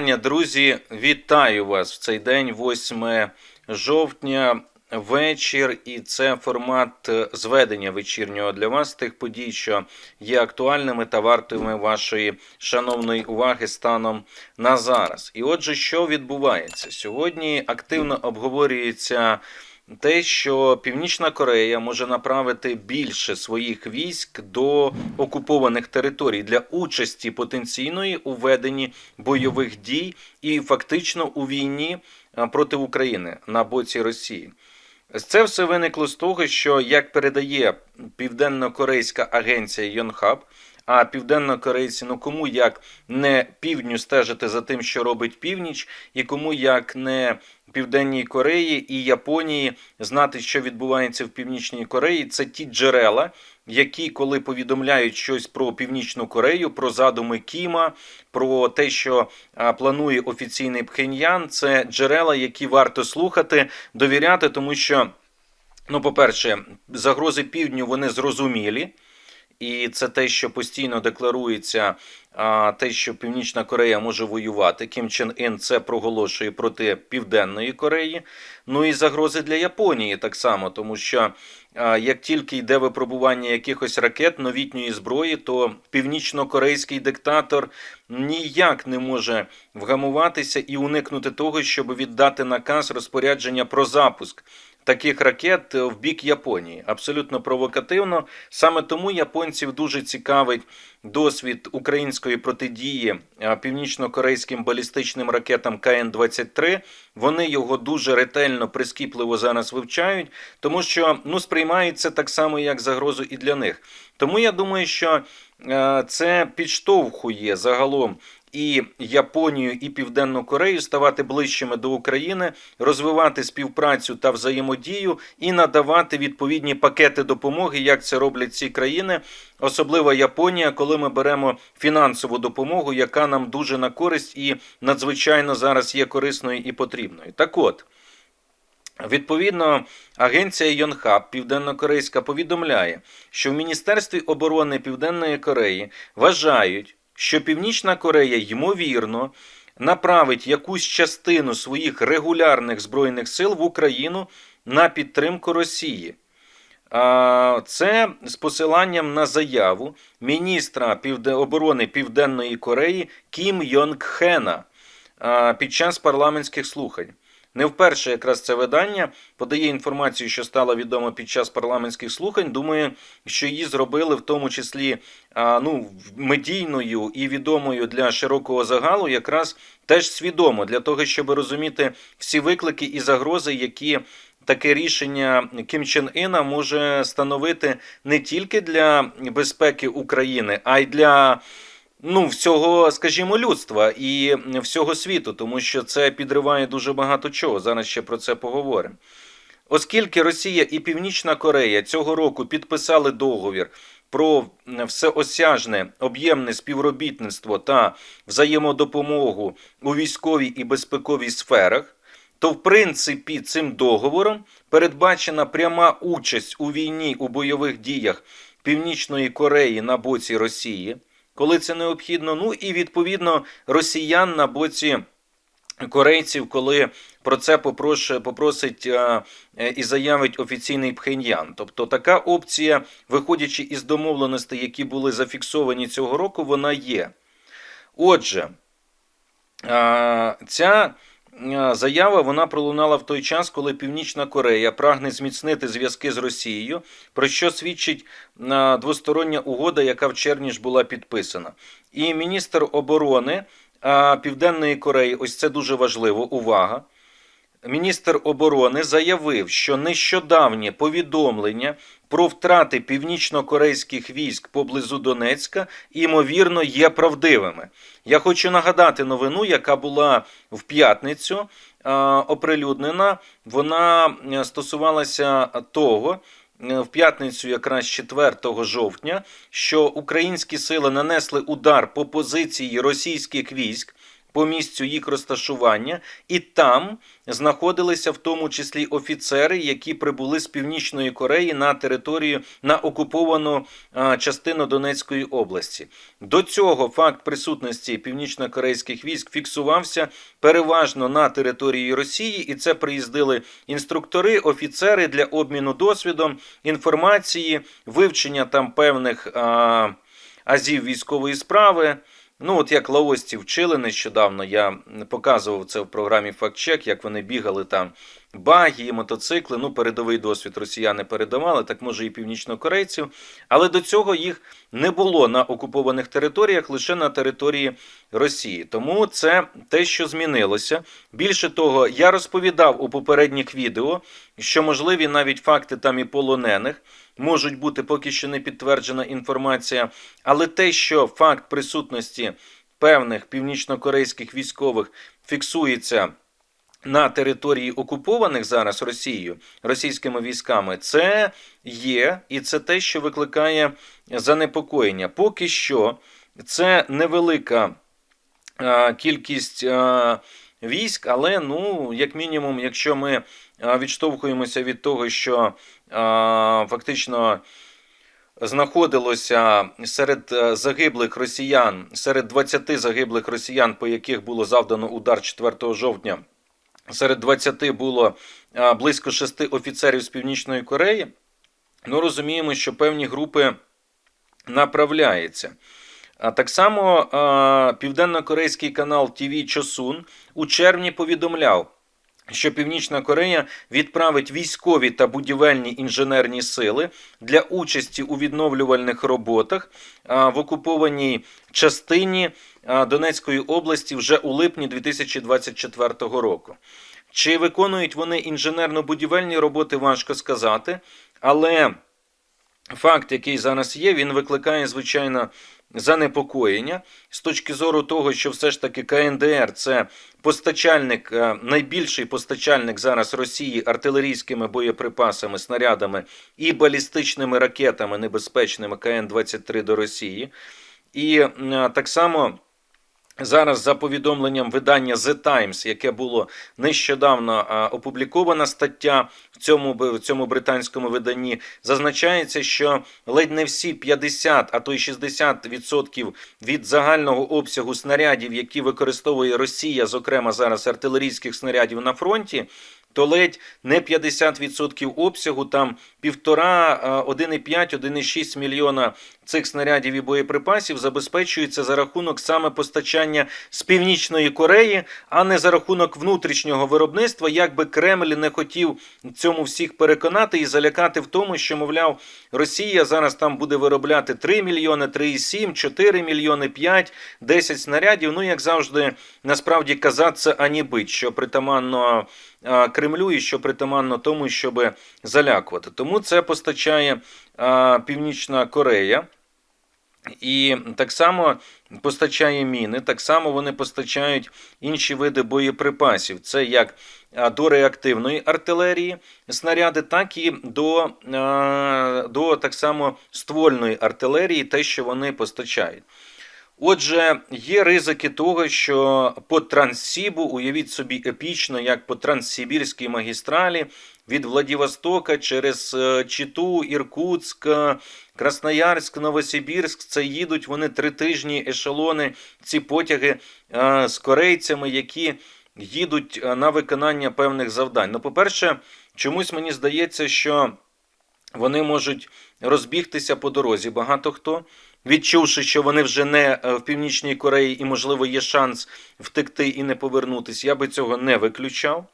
Друзі, вітаю вас в цей день, 8 жовтня, вечір, і це формат е, зведення вечірнього для вас тих подій, що є актуальними та вартими вашої шановної уваги станом на зараз. І отже, що відбувається сьогодні? Активно обговорюється. Те, що Північна Корея може направити більше своїх військ до окупованих територій для участі потенційної у веденні бойових дій і фактично у війні проти України на боці Росії. Це все виникло з того, що як передає південно-корейська агенція Йонхаб, а південно-корейці, ну кому як не півдню стежити за тим, що робить північ, і кому як не Південній Кореї і Японії знати, що відбувається в Північній Кореї, це ті джерела, які, коли повідомляють щось про Північну Корею, про задуми Кіма, про те, що планує офіційний Пхеньян, це джерела, які варто слухати, довіряти, тому що, ну, по-перше, загрози півдню вони зрозумілі. І це те, що постійно декларується, те, що Північна Корея може воювати. Кім Чен Ін це проголошує проти Південної Кореї. Ну і загрози для Японії так само, тому що як тільки йде випробування якихось ракет новітньої зброї, то північно-корейський диктатор ніяк не може вгамуватися і уникнути того, щоб віддати наказ розпорядження про запуск таких ракет в бік Японії. Абсолютно провокативно. Саме тому японців дуже цікавить досвід української протидії північно-корейським балістичним ракетам КН-23. Вони його дуже ретельно, прискіпливо зараз вивчають, тому що ну сприймають це так само, як загрозу і для них. Тому я думаю, що е, це підштовхує загалом і Японію, і Південну Корею ставати ближчими до України, розвивати співпрацю та взаємодію і надавати відповідні пакети допомоги, як це роблять ці країни, особливо Японія, коли ми беремо фінансову допомогу, яка нам дуже на користь і надзвичайно зараз є корисною і потрібною. Так от. Відповідно, агенція Йонхаб Південно-Корейська повідомляє, що в Міністерстві оборони Південної Кореї вважають, що Північна Корея ймовірно направить якусь частину своїх регулярних збройних сил в Україну на підтримку Росії. Це з посиланням на заяву міністра оборони Південної Кореї Кім Йонг Хена під час парламентських слухань. Не вперше якраз це видання подає інформацію, що стало відомо під час парламентських слухань. Думаю, що її зробили в тому числі ну, медійною і відомою для широкого загалу, якраз теж свідомо для того, щоб розуміти всі виклики і загрози, які таке рішення Кім Чен Іна може становити не тільки для безпеки України, а й для ну, всього, скажімо, людства і всього світу, тому що це підриває дуже багато чого. Зараз ще про це поговоримо. Оскільки Росія і Північна Корея цього року підписали договір про всеосяжне об'ємне співробітництво та взаємодопомогу у військовій і безпековій сферах, то в принципі цим договором передбачена пряма участь у війні у бойових діях Північної Кореї на боці Росії, коли це необхідно. Ну і відповідно росіян на боці. Корейців, коли про це попросить а, е, і заявить офіційний Пхеньян. Тобто така опція, виходячи із домовленостей, які були зафіксовані цього року, вона є. Отже, а, ця заява вона пролунала в той час, коли Північна Корея прагне зміцнити зв'язки з Росією, про що свідчить двостороння угода, яка в червні ж була підписана. І міністр оборони Південної Кореї, ось це дуже важливо, увага. Міністр оборони заявив, що нещодавнє повідомлення про втрати північно-корейських військ поблизу Донецька ймовірно є правдивими. Я хочу нагадати новину, яка була в п'ятницю оприлюднена. Вона е, стосувалася того. е, В п'ятницю, якраз 4 жовтня, що українські сили нанесли удар по позиції російських військ по місцю їх розташування, і там знаходилися в тому числі офіцери, які прибули з північної Кореї на територію на окуповану а, частину Донецької області. До цього факт присутності північно-корейських військ фіксувався переважно на території Росії, і це приїздили інструктори, офіцери для обміну досвідом, інформації, вивчення там певних а, азів військової справи. Ну, от як лаосці вчили нещодавно, я показував це в програмі «Фактчек», як вони бігали там баги, мотоцикли. Ну, передовий досвід росіяни передавали, так може і північнокорейців. Але до цього їх не було на окупованих територіях, лише на території Росії. Тому це те, що змінилося. Більше того, я розповідав у попередніх відео, що можливі навіть факти там і полонених. Можуть бути поки що не підтверджена інформація, але те, що факт присутності певних північнокорейських військових фіксується на території окупованих зараз Росією, російськими військами, це є, і це те, що викликає занепокоєння. Поки що це невелика кількість військ, але ну, як мінімум, якщо ми відштовхуємося від того, що фактично знаходилося серед е, загиблих росіян, серед 20 загиблих росіян, по яких було завдано удар 4 жовтня. Серед 20 було близько 6 офіцерів з Північної Кореї. Ну, розуміємо, що певні групи направляються. А так само південно-корейський канал TV Чосун у червні повідомляв, що Північна Корея відправить військові та будівельні інженерні сили для участі у відновлювальних роботах в окупованій частині Донецької області вже у липні 2024 року. Чи виконують вони інженерно-будівельні роботи, важко сказати, але факт, який зараз є, він викликає, звичайно, занепокоєння з точки зору того, що все ж таки КНДР це постачальник, е, найбільший постачальник зараз Росії артилерійськими боєприпасами, снарядами і балістичними ракетами небезпечними КН-23 до Росії. І е, так само. Зараз, за повідомленням видання The Times, яке було нещодавно опублікована стаття в цьому в цьому британському виданні, зазначається, що ледь не всі 50, а то й 60% від загального обсягу снарядів, які використовує Росія, зокрема зараз артилерійських снарядів на фронті. То ледь не 50% обсягу, там півтора, 1,5, 1,6 мільйона цих снарядів і боєприпасів забезпечується за рахунок саме постачання з північної Кореї, а не за рахунок внутрішнього виробництва. Як би Кремль не хотів цьому всіх переконати і залякати в тому, що мовляв, Росія зараз там буде виробляти 3 мільйони, 3,7, 4 мільйони, 5, 10 снарядів. Ну як завжди, насправді казаться ані бить, що притаманно. Кремлю і що притаманно тому, щоб залякувати. Тому це постачає Північна Корея. І так само постачає міни, так само вони постачають інші види боєприпасів. Це як до реактивної артилерії снаряди, так і до, до так само ствольної артилерії, те, що вони постачають. Отже, є ризики того, що по Транссібу, уявіть собі епічно, як по Транссибірській магістралі від Владивостока через е, Читу, Іркутськ, Красноярськ, Новосибірськ, це їдуть вони три тижні ешелони, ці потяги е, з корейцями, які їдуть е, на виконання певних завдань. Ну, по-перше, чомусь мені здається, що вони можуть розбігтися по дорозі багато хто відчувши, що вони вже не е, в Північній Кореї і, можливо, є шанс втекти і не повернутися, я би цього не виключав.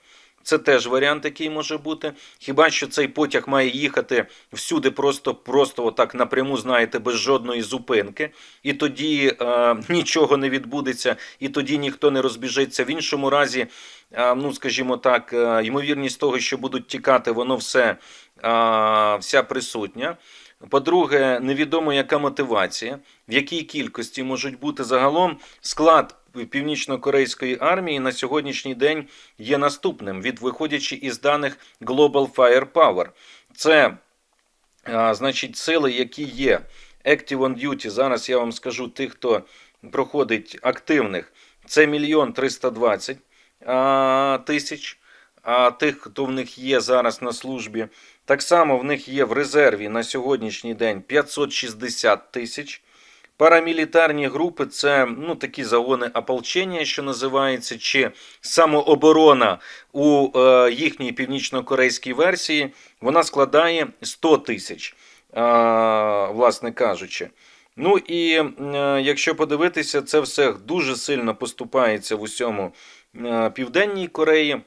Це теж варіант, який може бути. Хіба що цей потяг має їхати всюди, просто просто отак напряму, знаєте, без жодної зупинки, і тоді е, нічого не відбудеться, і тоді ніхто не розбіжиться. В іншому разі, е, ну скажімо так, е, ймовірність того, що будуть тікати, воно все е, вся присутня. По-друге, невідомо яка мотивація, в якій кількості можуть бути загалом склад північно-корейської армії на сьогоднішній день є наступним, від виходячи із даних Global Firepower. Це а, значить сили, які є Active on Duty. Зараз я вам скажу тих, хто проходить активних. це мільйон 320 а, тисяч тих, хто в них є зараз на службі. Так само в них є в резерві на сьогоднішній день 560 тисяч. Парамілітарні групи це ну, такі загони ополчення, що називається, чи самооборона у е, їхній північно-корейській версії. Вона складає 100 тисяч, е, власне кажучи. Ну і е, якщо подивитися, це все дуже сильно поступається в усьому е, Південній Кореї.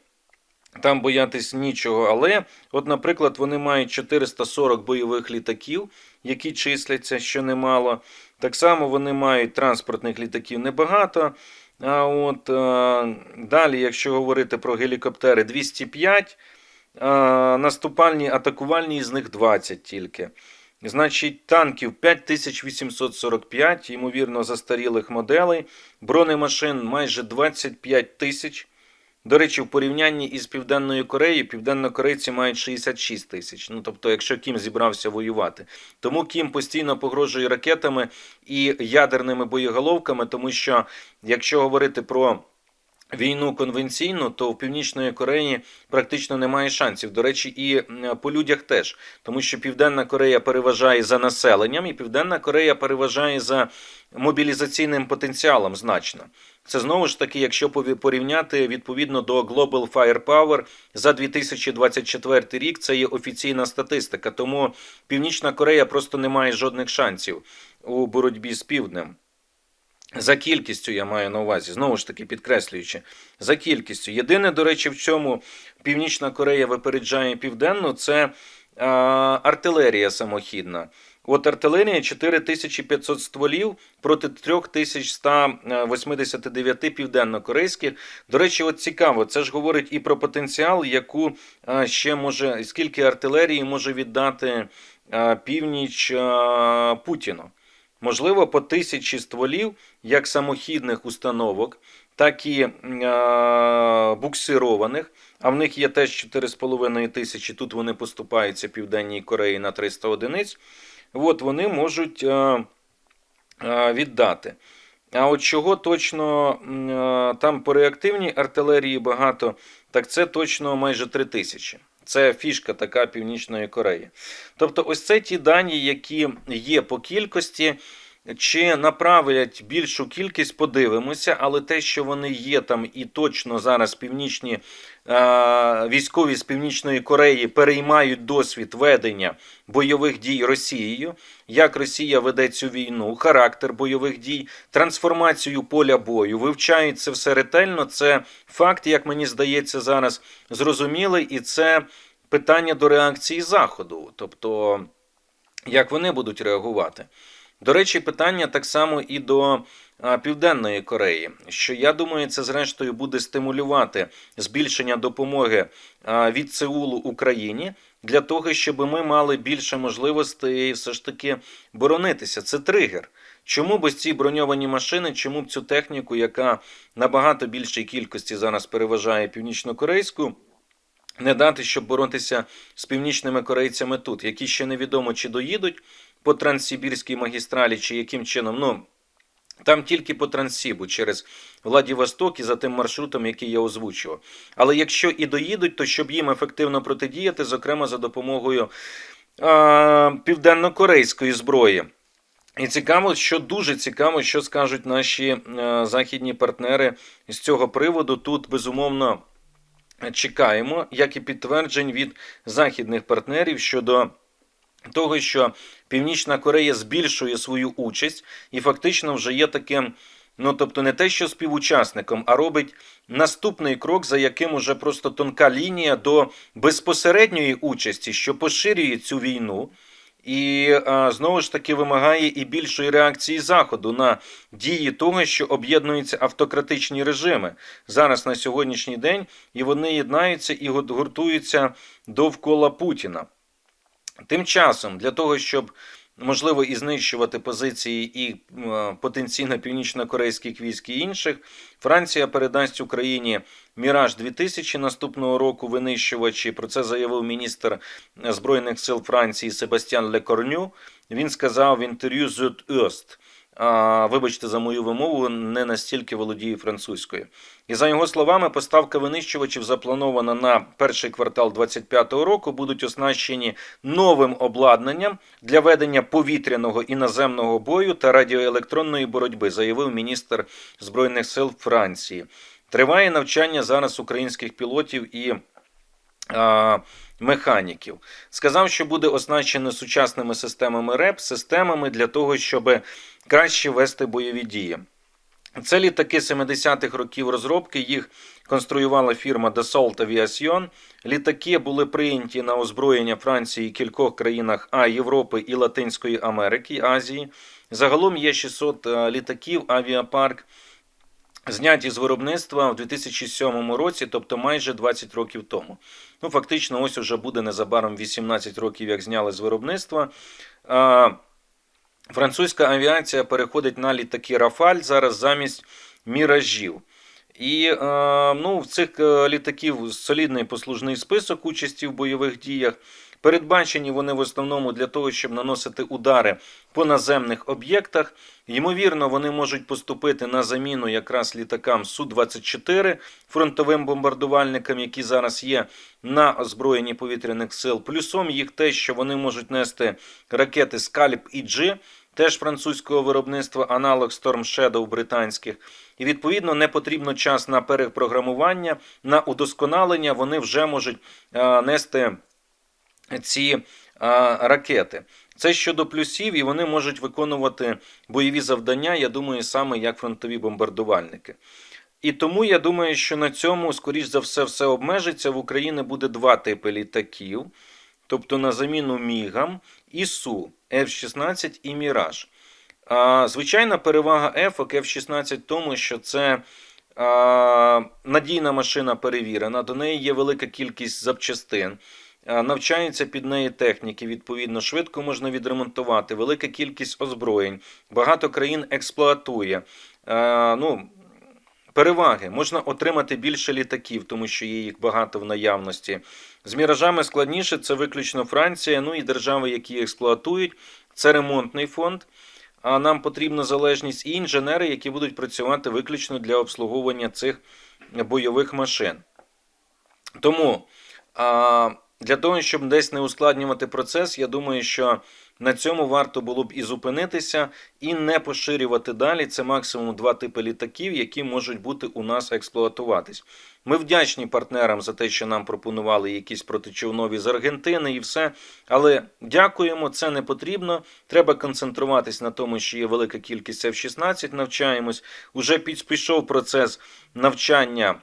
Там боятись нічого, але, от, наприклад, вони мають 440 бойових літаків, які числяться, що немало. Так само вони мають транспортних літаків небагато. А от е, далі, якщо говорити про гелікоптери, 205, е, наступальні, атакувальні з них 20 тільки. Значить, танків 5845, ймовірно, застарілих моделей, бронемашин майже 25 тисяч. До речі, в порівнянні із Південною Кореєю, південнокорейці мають 66 тисяч. Ну тобто, якщо Кім зібрався воювати, тому Кім постійно погрожує ракетами і ядерними боєголовками, тому що якщо говорити про війну конвенційну, то в Північної Кореї практично немає шансів. До речі, і по людях теж, тому що Південна Корея переважає за населенням, і Південна Корея переважає за мобілізаційним потенціалом значно. Це знову ж таки, якщо порівняти відповідно до Global Firepower за 2024 рік, це є офіційна статистика. Тому Північна Корея просто не має жодних шансів у боротьбі з півднем. За кількістю я маю на увазі, знову ж таки підкреслюючи, за кількістю. Єдине, до речі, в чому Північна Корея випереджає південну, це а, артилерія самохідна. От артилерія 4500 стволів проти 3189 південно-корейських. До речі, от цікаво, це ж говорить і про потенціал, яку ще може, скільки артилерії може віддати північ Путіну. Можливо, по тисячі стволів, як самохідних установок, так і а, буксированих. А в них є теж 4,5 тисячі. Тут вони поступаються Південній Кореї на 300 одиниць. От вони можуть а, а, віддати. А от чого точно м, там по реактивній артилерії багато, так це точно майже 3 тисячі. Це фішка така Північної Кореї. Тобто, ось це ті дані, які є по кількості. Чи направлять більшу кількість, подивимося, але те, що вони є там і точно зараз північні е, військові з Північної Кореї переймають досвід ведення бойових дій Росією, як Росія веде цю війну, характер бойових дій, трансформацію поля бою, вивчають це все ретельно. Це факт, як мені здається, зараз зрозумілий, і це питання до реакції Заходу, тобто як вони будуть реагувати. До речі, питання так само і до Південної Кореї, що я думаю, це зрештою буде стимулювати збільшення допомоги від Сеулу Україні для того, щоб ми мали більше можливостей все ж таки боронитися. Це тригер. Чому б ось ці броньовані машини, чому б цю техніку, яка набагато більшій кількості зараз переважає північнокорейську, не дати, щоб боротися з північними корейцями тут, які ще невідомо чи доїдуть по Транссибірській магістралі, чи яким чином. Ну, там тільки по Транссібу через Владивосток і за тим маршрутом, який я озвучував. Але якщо і доїдуть, то щоб їм ефективно протидіяти, зокрема за допомогою а, південно-корейської зброї. І цікаво, що дуже цікаво, що скажуть наші е, західні партнери з цього приводу. Тут безумовно чекаємо, як і підтверджень від західних партнерів щодо того, що Північна Корея збільшує свою участь і фактично вже є таким. Ну, тобто не те, що співучасником, а робить наступний крок, за яким уже просто тонка лінія до безпосередньої участі, що поширює цю війну, і знову ж таки вимагає і більшої реакції Заходу на дії того, що об'єднуються автократичні режими зараз на сьогоднішній день, і вони єднаються і гурт- гуртуються довкола Путіна. Тим часом, для того, щоб можливо і знищувати позиції і е, потенційно північно-корейських військ і інших, Франція передасть Україні Міраж 2000 наступного року винищувачі. Про це заявив міністр збройних сил Франції Себастьян Лекорню. Він сказав в інтерв'ю з Ост. Вибачте за мою вимову, не настільки володіє французькою. І за його словами, поставка винищувачів запланована на перший квартал 2025 року, будуть оснащені новим обладнанням для ведення повітряного і наземного бою та радіоелектронної боротьби, заявив міністр збройних сил Франції. Триває навчання зараз українських пілотів і механіків. Сказав, що буде оснащено сучасними системами РЕП, системами для того, щоб краще вести бойові дії. Це літаки 70-х років розробки. Їх конструювала фірма Dassault Aviation. Літаки були прийняті на озброєння Франції і кількох країнах А Європи і Латинської Америки, Азії. Загалом є 600 е, літаків, авіапарк. Зняті з виробництва в 2007 році, тобто майже 20 років тому. Ну, фактично, ось уже буде незабаром 18 років, як зняли з виробництва. Французька авіація переходить на літаки Рафаль зараз замість міражів. І ну, в цих е, літаків солідний послужний список участі в бойових діях. Передбачені вони в основному для того, щоб наносити удари по наземних об'єктах. Ймовірно, вони можуть поступити на заміну якраз літакам Су-24 фронтовим бомбардувальникам, які зараз є на озброєнні повітряних сил. Плюсом їх те, що вони можуть нести ракети Скальп і G, теж французького виробництва, аналог Storm Shadow британських. І відповідно не потрібно час на перепрограмування, на удосконалення. Вони вже можуть а, нести ці ракети. Це щодо плюсів, і вони можуть виконувати бойові завдання, я думаю, саме як фронтові бомбардувальники. І тому я думаю, що на цьому, скоріш за все, все обмежиться. В Україні буде два типи літаків, тобто на заміну Мігам і Су, F-16 і Міраж. Звичайна перевага F, F-16 тому, що це надійна машина перевірена, до неї є велика кількість запчастин. А, Навчається під неї техніки, відповідно, швидко можна відремонтувати, велика кількість озброєнь. Багато країн експлуатує. Ну, Переваги можна отримати більше літаків, тому що є їх багато в наявності. З міражами складніше це виключно Франція, ну і держави, які експлуатують. Це ремонтний фонд. А нам потрібна залежність і інженери, які будуть працювати виключно для обслуговування цих бойових машин. Тому а, для того, щоб десь не ускладнювати процес, я думаю, що на цьому варто було б і зупинитися, і не поширювати далі. Це максимум два типи літаків, які можуть бути у нас експлуатуватись. Ми вдячні партнерам за те, що нам пропонували якісь протичовнові з Аргентини і все. Але дякуємо, це не потрібно. Треба концентруватись на тому, що є велика кількість F-16, навчаємось. Уже пішов процес навчання.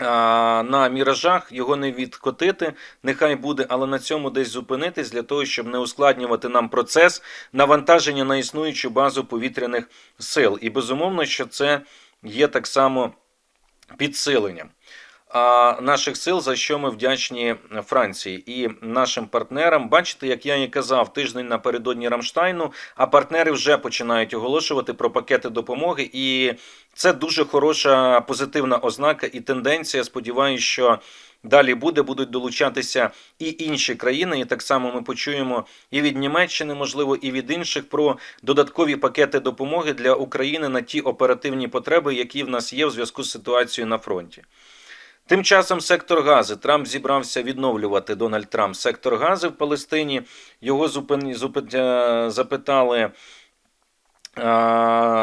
На міражах його не відкотити, нехай буде, але на цьому десь зупинитись для того, щоб не ускладнювати нам процес навантаження на існуючу базу повітряних сил. І безумовно, що це є так само підсиленням наших сил, за що ми вдячні Франції і нашим партнерам. Бачите, як я і казав, тиждень напередодні Рамштайну, а партнери вже починають оголошувати про пакети допомоги, і це дуже хороша позитивна ознака і тенденція. Сподіваюся, що. Далі буде, будуть долучатися і інші країни, і так само ми почуємо і від Німеччини, можливо, і від інших про додаткові пакети допомоги для України на ті оперативні потреби, які в нас є в зв'язку з ситуацією на фронті. Тим часом сектор Гази Трамп зібрався відновлювати Дональд Трамп сектор Гази в Палестині. Його зупин... Зупин... запитали.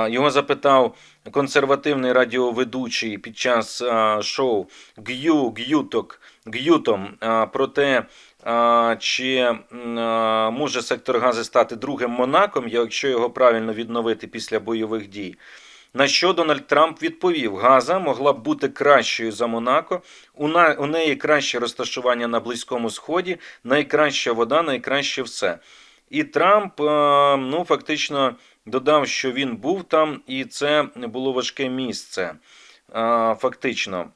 Його запитав консервативний радіоведучий під час шоу Г'ю Г'юток Г'ютом про те, чи може сектор Гази стати другим Монаком, якщо його правильно відновити після бойових дій. На що Дональд Трамп відповів: Газа могла б бути кращою за Монако. У неї краще розташування на Близькому Сході, найкраща вода, найкраще все. І Трамп е, ну, фактично додав, що він був там, і це було важке місце. Е, фактично.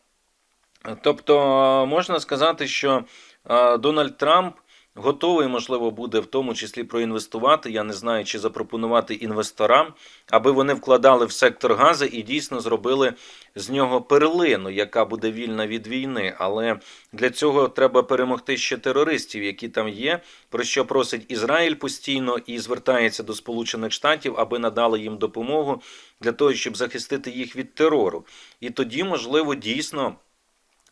Тобто, можна сказати, що е, Дональд Трамп готовий, можливо, буде в тому числі проінвестувати. Я не знаю, чи запропонувати інвесторам, аби вони вкладали в сектор газу і дійсно зробили з нього перлину, яка буде вільна від війни. Але для цього треба перемогти ще терористів, які там є, про що просить Ізраїль постійно і звертається до Сполучених Штатів, аби надали їм допомогу для того, щоб захистити їх від терору. І тоді, можливо, дійсно.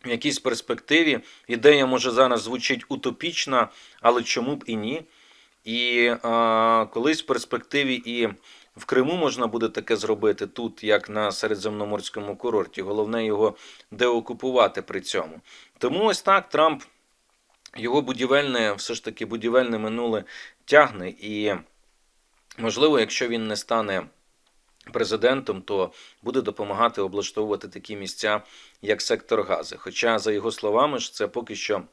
В якійсь перспективі ідея може зараз звучить утопічна, але чому б і ні? І а, колись в перспективі і в Криму можна буде таке зробити тут, як на Середземноморському курорті. Головне його деокупувати при цьому. Тому ось так Трамп його будівельне, все ж таки будівельне минуле тягне. І можливо, якщо він не стане президентом, то буде допомагати облаштовувати такі місця, як сектор Гази. Хоча, за його словами, ж це поки що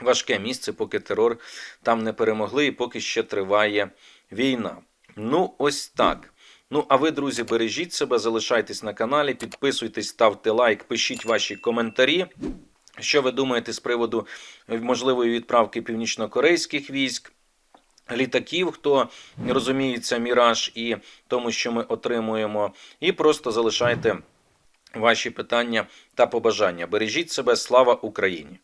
важке місце, поки терор там не перемогли, і поки ще триває війна. Ну, ось так. Ну, а ви, друзі, бережіть себе, залишайтесь на каналі, підписуйтесь, ставте лайк, пишіть ваші коментарі. Що ви думаєте з приводу можливої відправки північнокорейських військ? Літаків, хто розуміється, міраж і тому, що ми отримуємо, і просто залишайте ваші питання та побажання. Бережіть себе, слава Україні!